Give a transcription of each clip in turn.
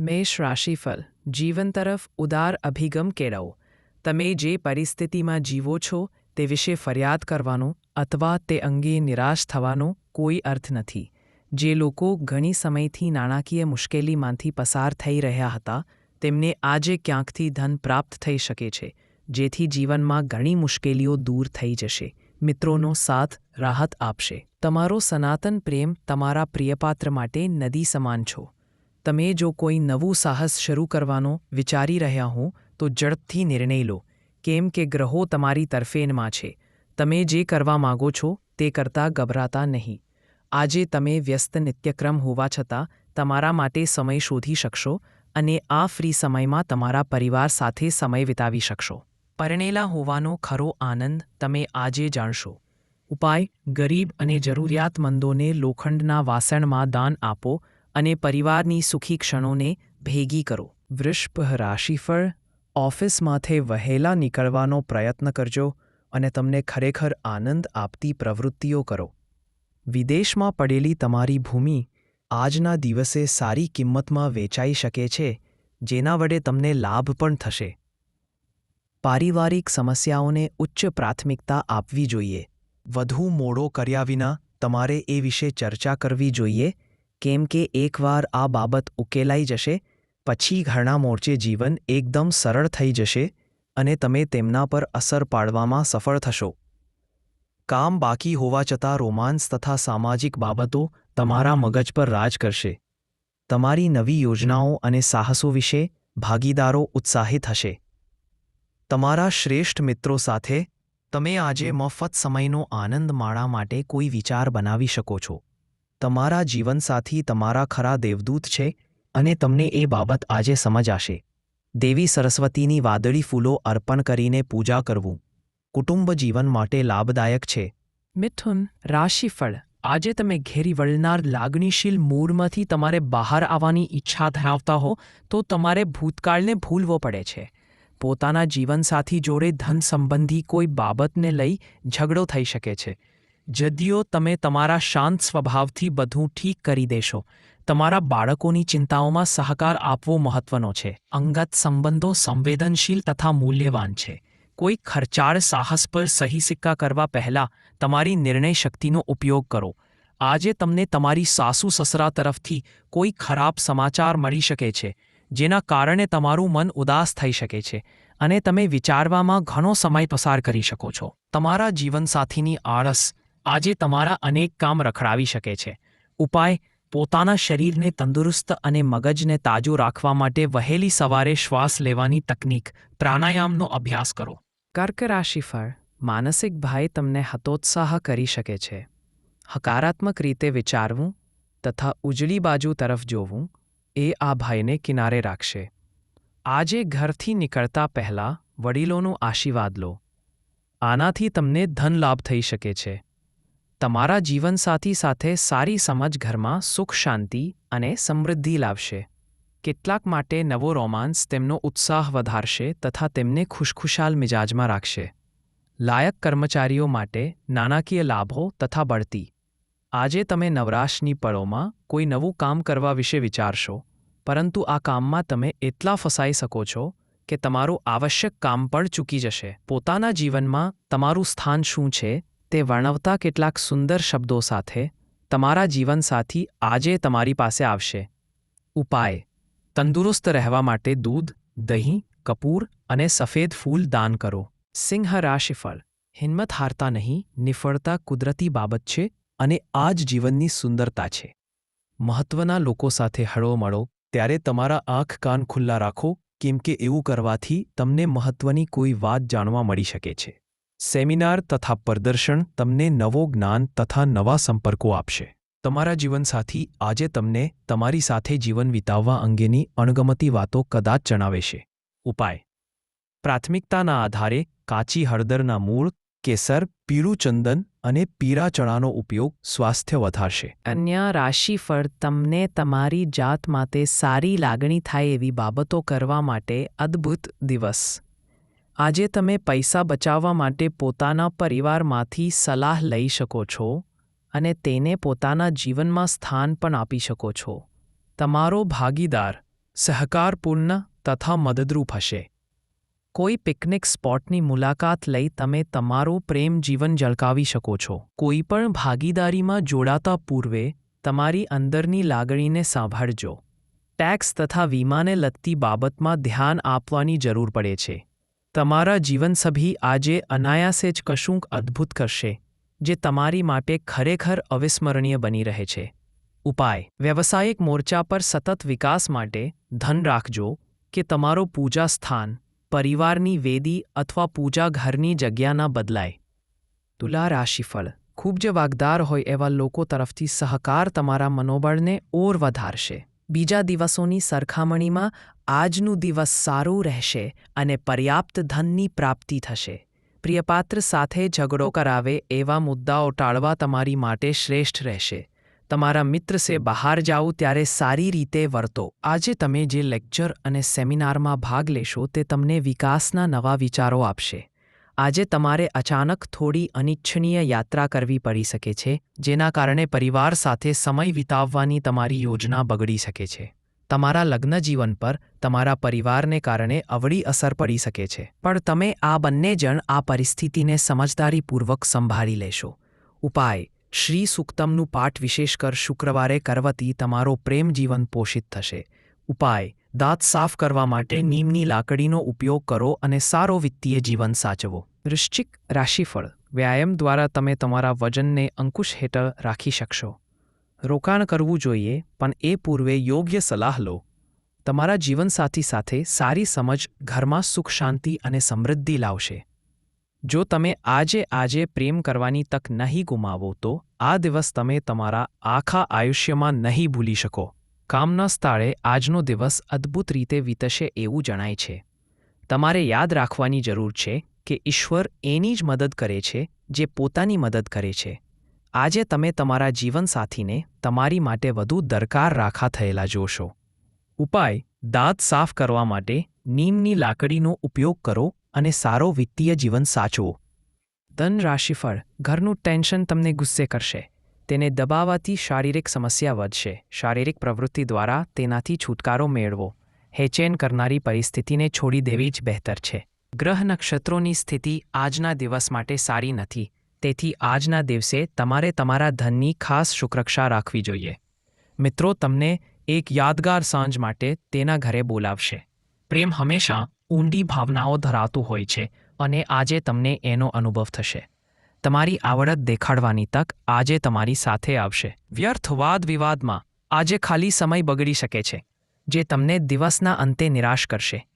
મેષ રાશિફળ, જીવન તરફ ઉદાર અભિગમ કેળવો. તમે જે પરિસ્થિતિમાં જીવો છો, તે વિશે ફરિયાદ કરવાનો અથવા તે અંગે નિરાશ થવાનો કોઈ અર્થ નથી. જે લોકો ઘણી સમયથી નાણાકીય મુશ્કેલીમાંથી પસાર થઈ રહ્યા હતા, તેમને આજે ક્યાંકથી ધન પ્રાપ્ત થઈ શકે છે, જેથી જીવનમાં ઘણી મુશ્કેલીઓ દૂર થઈ જશે. મિત્રોનો સાથ રાહત આપશે. તમારો સનાતન પ્રેમ તમારા પ્રિયપાત્ર માટે નદી સમાન છો. તમે જો કોઈ નવું સાહસ શરૂ કરવાનો વિચારી રહ્યા હો, તો ઝડપથી નિર્ણય લો, કેમ કે ગ્રહો તમારી તરફેણમાં છે. તમે જે કરવા માગો છો, તે કરતાં ગભરાતા નહીં. આજે તમે વ્યસ્ત નિત્યક્રમ હોવા છતાં, તમારા માટે સમય શોધી શકશો અને આ ફ્રી સમયમાં તમારા પરિવાર સાથે સમય વિતાવી શકશો. પરણેલા હોવાનો ખરો આનંદ તમે આજે જાણશો. ઉપાય, ગરીબ અને જરૂરિયાતમંદોને લોખંડના વાસણમાં દાન આપો અને પરિવારની સુખી ક્ષણોને ભેગી કરો. વૃષભ રાશિફળ ઓફિસમાંથી વહેલા નીકળવાનો પ્રયત્ન કરજો અને તમને ખરેખર આનંદ આપતી પ્રવૃત્તિઓ કરો. વિદેશમાં પડેલી તમારી ભૂમિ આજના દિવસે સારી કિંમતમાં વેચાઈ શકે છે, જેના વડે તમને લાભ પણ થશે. પારિવારિક સમસ્યાઓને ઉચ્ચ પ્રાથમિકતા આપવી જોઈએ. વધુ મોડો કર્યા વિના તમારે એ વિશે ચર્ચા કરવી જોઈએ કેમ કે એકવાર આ બાબત ઉકેલાઈ જશે, પછી ઘરના મોરચે જીવન એકદમ સરળ થઈ જશે અને તમે તેમના પર અસર પાડવામાં સફળ થશો. કામ બાકી હોવા છતાં રોમાન્સ તથા સામાજિક બાબતો તમારા મગજ પર રાજ કરશે. તમારી નવી યોજનાઓ અને સાહસો વિશે ભાગીદારો ઉત્સાહિત હશે. તમારા શ્રેષ્ઠ મિત્રો સાથે તમે આજે મફત સમયનો આનંદ માણવા માટે કોઈ વિચાર બનાવી શકો છો. તમારા જીવનસાથી તમારા ખરા દેવદૂત છે અને તમને એ બાબત આજે સમજાશે. દેવી સરસ્વતીની વાદળી ફૂલો અર્પણ કરીને પૂજા કરવું. કુટુંબ જીવન માટે લાભદાયક છે. મિથુન, રાશિફળ. આજે તમે ઘેરી વળનાર લાગણીશીલ મૂળમાંથી તમારે બહાર આવવાની ઈચ્છા ધરાવતા હો, તો તમારે ભૂતકાળને ભૂલવો પડે છે. પોતાના જીવનસાથી જોડે ધન સંબંધી કોઈ બાબતને લઈ ઝઘડો થઈ શકે છે. જદીઓ તમે તમારા શાંત સ્વભાવથી બધું ઠીક કરી દેશો. તમારા બાળકોની ચિંતાઓમાં સહકાર આપવો મહત્વનો છે. અંગત સંબંધો સંવેદનશીલ તથા મૂલ્યવાન છે. કોઈ ખર્ચાળ સાહસ પર સહી સિક્કા કરવા પહેલાં તમારી નિર્ણય શક્તિનો ઉપયોગ કરો. આજે તમને તમારી સાસુ સસરા તરફથી કોઈ ખરાબ સમાચાર મળી શકે છે, જેના કારણે તમારું મન ઉદાસ થઈ શકે છે અને તમે વિચારવામાં ઘણો સમય પસાર કરી શકો છો. તમારા જીવનસાથીની આળસ આજે તમારા અનેક કામ રખડાવી શકે છે. ઉપાય, પોતાના શરીરને તંદુરસ્ત અને મગજને તાજું રાખવા માટે વહેલી સવારે શ્વાસ લેવાની તકનીક, પ્રાણાયામનો અભ્યાસ કરો. કર્ક રાશિફળ માનસિક ભય તમને હતોત્સાહ કરી શકે છે. હકારાત્મક રીતે વિચારવું તથા ઉજળી બાજુ તરફ જોવું એ આ ભયને કિનારે રાખશે. આજે ઘરથી નીકળતા પહેલાં વડીલોનો આશીર્વાદ લો. આનાથી તમને ધન લાભ થઈ શકે છે. તમારા જીવનસાથી સાથે સારી સમજ ઘરમાં સુખ, શાંતિ અને સમૃદ્ધિ લાવશે. કેટલાક માટે નવો રોમાન્સ તેમનો ઉત્સાહ વધારશે તથા તેમને ખુશખુશાલ મિજાજમાં રાખશે. લાયક કર્મચારીઓ માટે નાણાકીય લાભો તથા બઢતી. આજે તમે નવરાશની પળોમાં કોઈ નવું કામ કરવા વિશે વિચારશો, પરંતુ આ કામમાં તમે એટલા ફસાઈ શકો છો કે તમારું આવશ્યક કામ પણ ચૂકી જશે. પોતાના જીવનમાં તમારું સ્થાન શું છે તે વર્ણવતા કેટલાક સુંદર શબ્દો સાથે તમારા જીવનસાથી આજે તમારી પાસે આવશે. ઉપાય. તંદુરસ્ત રહેવા માટે દૂધ, દહીં, કપૂર અને સફેદ ફૂલ દાન કરો. સિંહ રાશિફળ. હિંમત હારતા નહીં, નિફળતા કુદરતી બાબત છે અને આ જ જીવનની સુંદરતા છે. મહત્વના લોકો સાથે હળોમળો ત્યારે તમારા આંખ કાન ખુલ્લા રાખો, કેમ કે એવું કરવાથી તમને મહત્વની કોઈ વાત જાણવા મળી શકે છે. સેમિનાર તથા પ્રદર્શન તમને નવો જ્ઞાન તથા નવા સંપર્કો આપશે. તમારા જીવનસાથી આજે તમને તમારી સાથે જીવન વિતાવવા અંગેની અણગમતી વાતો કદાચ જણાવે છે. ઉપાય. પ્રાથમિકતાના આધારે કાચી હળદરના મૂળ, કેસર, પીળું ચંદન અને પીળા ચણાનો ઉપયોગ સ્વાસ્થ્ય વધારશે. અન્ય રાશિફળ તમને તમારી જાત માટે સારી લાગણી થાય એવી બાબતો કરવા માટે અદ્ભુત દિવસ. આજે તમે પૈસા બચાવવા માટે પોતાના પરિવારમાંથી સલાહ લઈ શકો છો અને તેને પોતાના જીવનમાં સ્થાન પણ આપી શકો છો. તમારો ભાગીદાર સહકારપૂર્ણ તથા મદદરૂપ હશે. કોઈ પિકનિક સ્પોટની મુલાકાત લઈ તમે તમારું પ્રેમ જીવન ઝળકાવી શકો છો. કોઈ પણ ભાગીદારીમાં જોડાતા પૂર્વે તમારી અંદરની લાગણીને સાંભળજો. ટેક્સ તથા વીમાને લગતી બાબતમાં ધ્યાન આપવાની જરૂર પડે છે. તમારા જીવનસભી આજે અનાયાસે જ કશુંક અદ્ભુત કરશે, જે તમારી માટે ખરેખર અવિસ્મરણીય બની રહે છે. ઉપાય. વ્યવસાયિક મોરચા પર સતત વિકાસ માટે ધન રાખજો કે તમારો પૂજા સ્થાન, પરિવારની વેદી અથવા પૂજા ઘરની જગ્યાના બદલાય. તુલા રાશિફળ. ખૂબ જ વાગદાર હોય એવા લોકો તરફથી સહકાર તમારા મનોબળને ઓર વધારશે. બીજા દિવસોની સરખામણીમાં આજનું દિવસ સારું રહેશે અને પર્યાપ્ત ધનની પ્રાપ્તિ થશે. પ્રિયપાત્ર સાથે ઝઘડો કરાવે એવા મુદ્દાઓ ટાળવા તમારી માટે શ્રેષ્ઠ રહેશે. તમારા મિત્ર સે બહાર જાઓ ત્યારે સારી રીતે વર્તો. આજે તમે જે લેક્ચર અને સેમિનારમાં ભાગ લેશો તે તમને વિકાસના નવા વિચારો આપશે. આજે તમારે અચાનક થોડી અનિચ્છનીય યાત્રા કરવી પડી શકે છે, જેના કારણે પરિવાર સાથે સમય વિતાવવાની તમારી યોજના બગડી શકે છે. તમારા લગ્ન જીવન પર તમારા પરિવારને કારણે અવળી અસર પડી શકે છે. પણ તમે આ બંને જણ આ પરિસ્થિતિને સમજદારીપૂર્વક સંભાળી લેશો. ઉપાય, શ્રી સુક્તમનું પાઠ વિશેષકર શુક્રવારે કરવાથી તમારો પ્રેમ જીવન પોષિત થશે. ઉપાય, દાંત સાફ કરવા માટે નીમની લાકડીનો ઉપયોગ કરો અને સારો વિત્તીય જીવન સાચવો. વૃશ્ચિક રાશિફળ. વ્યાયામ દ્વારા તમે તમારા વજનને અંકુશ હેઠળ રાખી શકશો. રોકાણ કરવું જોઈએ, પણ એ પૂર્વે યોગ્ય સલાહ લો. તમારા જીવનસાથી સાથે સારી સમજ ઘરમાં સુખ શાંતિ અને સમૃદ્ધિ લાવશે. જો તમે આજે આજે પ્રેમ કરવાની તક નહીં ગુમાવો, તો આ દિવસ તમે તમારા આખા આયુષ્યમાં નહીં ભૂલી શકો. કામના સ્થળે આજનો દિવસ અદ્ભુત રીતે વીતશે એવું જણાય છે. તમારે યાદ રાખવાની જરૂર છે કે ઈશ્વર એની જ મદદ કરે છે, જે પોતાની મદદ કરે છે. આજે તમે તમારા જીવનસાથીને તમારી માટે વધુ દરકાર રાખા થયેલા જોશો. ઉપાય, દાંત સાફ કરવા માટે નીમની લાકડીનો ઉપયોગ કરો અને સારો વિત્તીય જીવન સાચવો. ધન રાશિફળ ઘરનું ટેન્શન તમને ગુસ્સે કરશે. તેને દબાવવાથી શારીરિક સમસ્યા વધશે. શારીરિક પ્રવૃત્તિ દ્વારા તેનાથી છુટકારો મેળવો. હેચેન કરનારી પરિસ્થિતિને છોડી દેવી જ બહેતર છે. ગ્રહ નક્ષત્રોની સ્થિતિ આજના દિવસ માટે સારી નથી. તેથી આજના દિવસે તમારે તમારા ધનની ખાસ શુક્રક્ષા રાખવી જોઈએ. મિત્રો, તમને એક યાદગાર સાંજ માટે તેના ઘરે બોલાવશે. પ્રેમ હંમેશા ઊંડી ભાવનાઓ ધરાવતું હોય છે અને આજે તમને એનો અનુભવ થશે. તમારી આવડત દેખાડવાની તક આજે તમારી સાથે આવશે. વ્યર્થ વાદ વિવાદમાં આજે ખાલી સમય બગડી શકે છે, જે તમને દિવસના અંતે નિરાશ કરશે.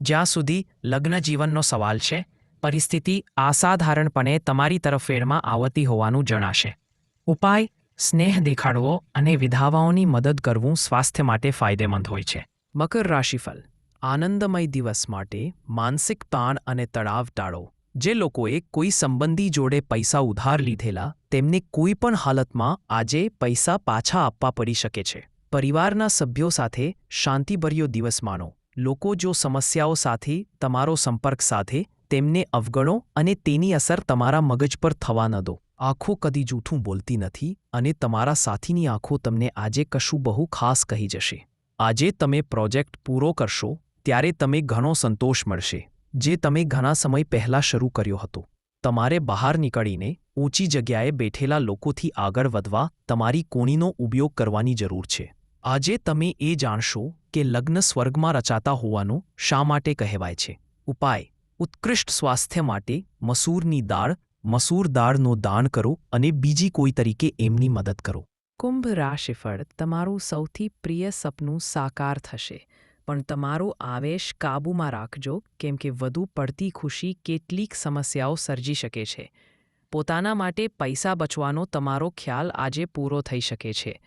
જ્યાં સુધી લગ્ન જીવનનો સવાલ છે, પરિસ્થિતિ અસાધારણપણે તમારી તરફ વેળમાં આવતી હોવાનું જણાશે. ઉપાય, સ્નેહ દેખાડવો અને વિધાવાઓની મદદ કરવું સ્વાસ્થ્ય માટે ફાયદેમંદ હોય છે. મકર રાશિફલ આનંદમય દિવસ માટે માનસિક તાણ અને તણાવ ટાળો. જે લોકોએ કોઈ સંબંધી જોડે પૈસા ઉધાર લીધેલા, તેમને કોઈ પણ હાલતમાં આજે પૈસા પાછા આપવા પડી શકે છે. પરિવારના સભ્યો સાથે શાંતિભર્યો દિવસ માનો લોકો જો સમસ્યાઓ સાથે, તમારો સંપર્ક સાથે, તેમને અવગણો અને તેની અસર તમારા મગજ પર થવા ન દો. આંખો કદી જૂઠું બોલતી નથી અને તમારા સાથીની આંખો તમને આજે કશું બહુ ખાસ કહી જશે. આજે તમે પ્રોજેક્ટ પૂરો કરશો, ત્યારે તમે ઘણો સંતોષ મળશે. જે તમે ઘણા સમય પહેલાં શરૂ કર્યો હતો. તમારે બહાર નીકળીને ઊંચી જગ્યાએ બેઠેલા લોકોથી આગળ વધવા તમારી કોણીનો ઉપયોગ કરવાની જરૂર છે. આજે તમે એ જાણશો કે લગ્ન સ્વર્ગમાં રચાતા હોવાનું શા માટે કહેવાય છે? ઉપાય, ઉત્કૃષ્ટ સ્વાસ્થ્ય માટે મસૂરની દાળ, મસૂર દાળનો દાન કરો અને બીજી કોઈ તરીકે એમની મદદ કરો. કુંભ રાશિફળ તમારું સૌથી પ્રિય સપનું સાકાર થશે. પણ તમારો આવેશ કાબૂમાં રાખજો, કેમ કે વધુ પડતી ખુશી કેટલીક સમસ્યાઓ સર્જી શકે છે. પોતાના માટે પૈસા બચવાનો તમારો ખ્યાલ આજે પૂરો થઈ શકે છે.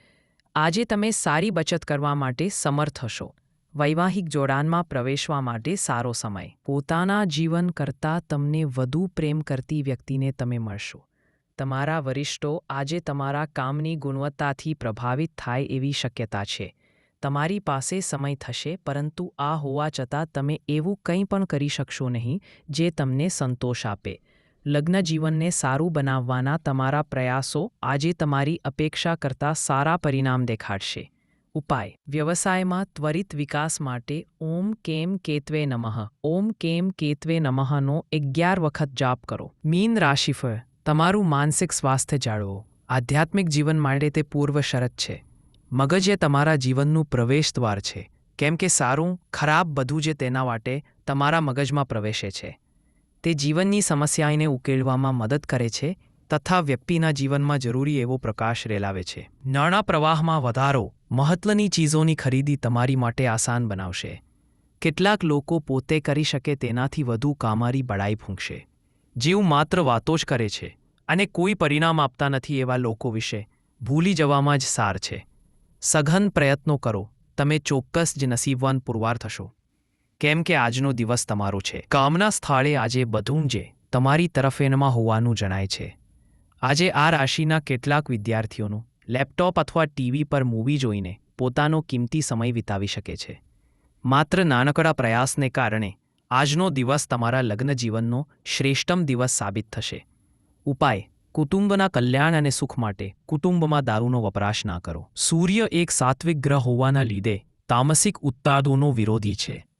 આજે તમે સારી બચત કરવા માટે સમર્થ હશો. વૈવાહિક જોડાણમાં પ્રવેશવા માટે સારો સમય. પોતાના જીવન કરતાં તમને વધુ પ્રેમ કરતી વ્યક્તિને તમે મળશો. તમારા વરિષ્ઠો આજે તમારા કામની ગુણવત્તાથી પ્રભાવિત થાય એવી શક્યતા છે. તમારી પાસે સમય થશે, પરંતુ આ હોવા છતાં તમે એવું કંઈ પણ કરી શકશો નહીં, જે તમને સંતોષ આપે. લગ્ન જીવનને સારું બનાવવાના તમારા પ્રયાસો આજે તમારી અપેક્ષા કરતાં સારા પરિણામ દેખાડશે. ઉપાય, વ્યવસાયમાં ત્વરિત વિકાસ માટે ઓમ કેમ કેતવે નમઃ. ઓમ કેમ કેતવે નમઃનો અગિયાર વખત જાપ કરો. મીન રાશિફળ તમારું માનસિક સ્વાસ્થ્ય જાળવો. આધ્યાત્મિક જીવન માટે તે પૂર્વ શરત છે. મગજ એ તમારા જીવનનું પ્રવેશદ્વાર છે. કેમ કે સારું, ખરાબ બધું જે તેના માટે તમારા મગજમાં પ્રવેશે છે. તે જીવનની સમસ્યાને ઉકેલવામાં મદદ કરે છે તથા વ્યક્તિના જીવનમાં જરૂરી એવો પ્રકાશ રેલાવે છે. નાણાં પ્રવાહમાં વધારો મહત્વની ચીજોની ખરીદી તમારી માટે આસાન બનાવશે. કેટલાક લોકો પોતે કરી શકે તેનાથી વધુ કામારી બળાઈ ફૂંકશે. જીવ માત્ર વાતો જ કરે છે અને કોઈ પરિણામ આપતા નથી એવા લોકો વિશે ભૂલી જવામાં જ સાર છે. સઘન પ્રયત્નો કરો. તમે ચોક્કસ જ નસીબવાન પુરવાર થશો. કેમ કે આજનો દિવસ તમારો છે. કામના સ્થળે આજે બધું જે તમારી તરફેણમાં હોવાનું જણાય છે. આજે આ રાશિના કેટલાક વિદ્યાર્થીઓનું લેપટોપ અથવા ટીવી પર મૂવી જોઈને પોતાનો કિંમતી સમય વિતાવી શકે છે. માત્ર નાનકડા પ્રયાસને કારણે આજનો દિવસ તમારા લગ્ન જીવનનો શ્રેષ્ઠમ દિવસ સાબિત થશે. ઉપાય, કુટુંબના કલ્યાણ અને સુખ માટે કુટુંબમાં દારૂનો વપરાશ ના કરો. સૂર્ય એક સાત્વિક ગ્રહ હોવાના લીધે તામસિક ઉત્તાદોનો વિરોધી છે.